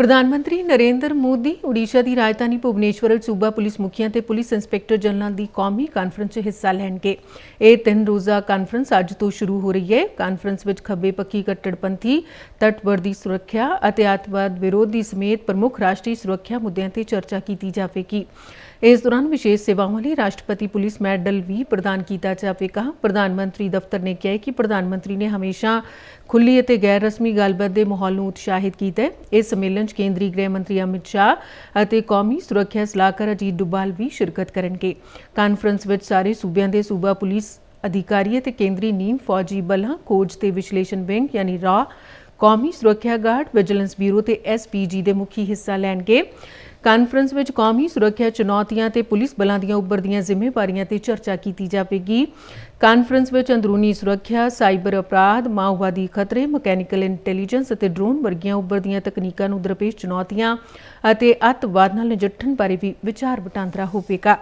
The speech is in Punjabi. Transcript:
ਪ੍ਰਧਾਨ ਮੰਤਰੀ ਨਰਿੰਦਰ ਮੋਦੀ ਓਡੀਸ਼ਾ ਦੀ ਰਾਜਧਾਨੀ ਭੁਵਨੇਸ਼ਵਰ ਵਿੱਚ ਸੂਬਾ ਪੁਲਿਸ ਮੁਖੀਆਂ ਤੇ ਪੁਲਿਸ ਇੰਸਪੈਕਟਰ ਜਨਰਲਾਂ ਦੀ ਕੌਮੀ ਕਾਨਫਰੰਸ 'ਚ ਹਿੱਸਾ ਲੈਣਗੇ। ਇਹ ਤਿੰਨ ਰੋਜ਼ਾ ਕਾਨਫਰੰਸ ਅੱਜ ਤੋਂ ਸ਼ੁਰੂ ਹੋ ਰਹੀ ਹੈ। ਕਾਨਫਰੰਸ ਵਿੱਚ ਖੱਬੇ ਪੱਖੀ ਕੱਟੜਪੰਥੀ, ਤਟਵਰਦੀ ਸੁਰੱਖਿਆ ਅਤੇ ਅੱਤਵਾਦ ਵਿਰੋਧੀ ਸਮੇਤ ਪ੍ਰਮੁੱਖ ਰਾਸ਼ਟਰੀ ਸੁਰੱਖਿਆ ਮੁੱਦਿਆਂ ਤੇ ਚਰਚਾ ਕੀਤੀ ਜਾਵੇਗੀ। ਇਸ ਦੌਰਾਨ ਵਿਸ਼ੇਸ਼ ਸੇਵਾਵਾਂ ਲਈ ਰਾਸ਼ਟਰਪਤੀ ਪੁਲਿਸ ਮੈਡਲ ਵੀ ਪ੍ਰਦਾਨ ਕੀਤਾ ਜਾਵੇਗਾ। ਪ੍ਰਧਾਨ ਮੰਤਰੀ ਦਫ਼ਤਰ ਨੇ ਕਿਹਾ ਹੈ ਕਿ ਪ੍ਰਧਾਨ ਮੰਤਰੀ ਨੇ ਹਮੇਸ਼ਾ ਖੁੱਲੀ ਅਤੇ ਗੈਰ ਰਸਮੀ ਗੱਲਬਾਤ ਦੇ ਮਾਹੌਲ ਨੂੰ ਉਤਸ਼ਾਹਿਤ ਕੀਤਾ ਹੈ। ਇਸ ਸੰਮੇਲਨ 'ਚ ਕੇਂਦਰੀ ਗ੍ਰਹਿ ਮੰਤਰੀ ਅਮਿਤ ਸ਼ਾਹ ਅਤੇ ਕੌਮੀ ਸੁਰੱਖਿਆ ਸਲਾਹਕਾਰ ਅਜੀਤ ਡੁਬਾਲ ਵੀ ਸ਼ਿਰਕਤ ਕਰਨਗੇ। ਕਾਨਫਰੰਸ ਵਿੱਚ ਸਾਰੇ ਸੂਬਿਆਂ ਦੇ ਸੂਬਾ ਪੁਲਿਸ ਅਧਿਕਾਰੀ ਅਤੇ ਕੇਂਦਰੀ ਨੀਮ ਫੌਜੀ ਬਲਾਂ, ਖੋਜ ਤੇ ਵਿਸ਼ਲੇਸ਼ਣ ਵਿੰਗ ਯਾਨੀ ਰਾ ਕੌਮੀ ਸੁਰੱਖਿਆ ਗਾਰਡ, ਵਿਜੀਲੈਂਸ ਬਿਊਰੋ ਤੇ ਐਸਪੀਜੀ ਦੇ ਮੁਖੀ ਹਿੱਸਾ ਲੈਣਗੇ। ਕਾਨਫਰੰਸ ਵਿੱਚ ਕੌਮੀ ਸੁਰੱਖਿਆ ਚੁਣੌਤੀਆਂ ਤੇ ਪੁਲਿਸ ਬਲਾਂ ਦੀਆਂ ਉੱਭਰਦੀਆਂ ਜ਼ਿੰਮੇਵਾਰੀਆਂ ਤੇ ਚਰਚਾ ਕੀਤੀ ਜਾਵੇਗੀ। ਕਾਨਫਰੰਸ ਵਿੱਚ ਅੰਦਰੂਨੀ ਸੁਰੱਖਿਆ, ਸਾਈਬਰ ਅਪਰਾਧ, ਮਾਓਵਾਦੀ ਖਤਰੇ, ਮਕੈਨੀਕਲ ਇੰਟੈਲੀਜੈਂਸ ਅਤੇ ਡਰੋਨ ਵਰਗੀਆਂ ਉੱਭਰਦੀਆਂ ਤਕਨੀਕਾਂ ਨੂੰ ਦਰਪੇਸ਼ ਚੁਣੌਤੀਆਂ ਅਤੇ ਅੱਤਵਾਦ ਨਾਲ ਨਜਿੱਠਣ ਬਾਰੇ ਵੀ ਵਿਚਾਰ ਵਟਾਂਦਰਾ ਹੋਵੇਗਾ।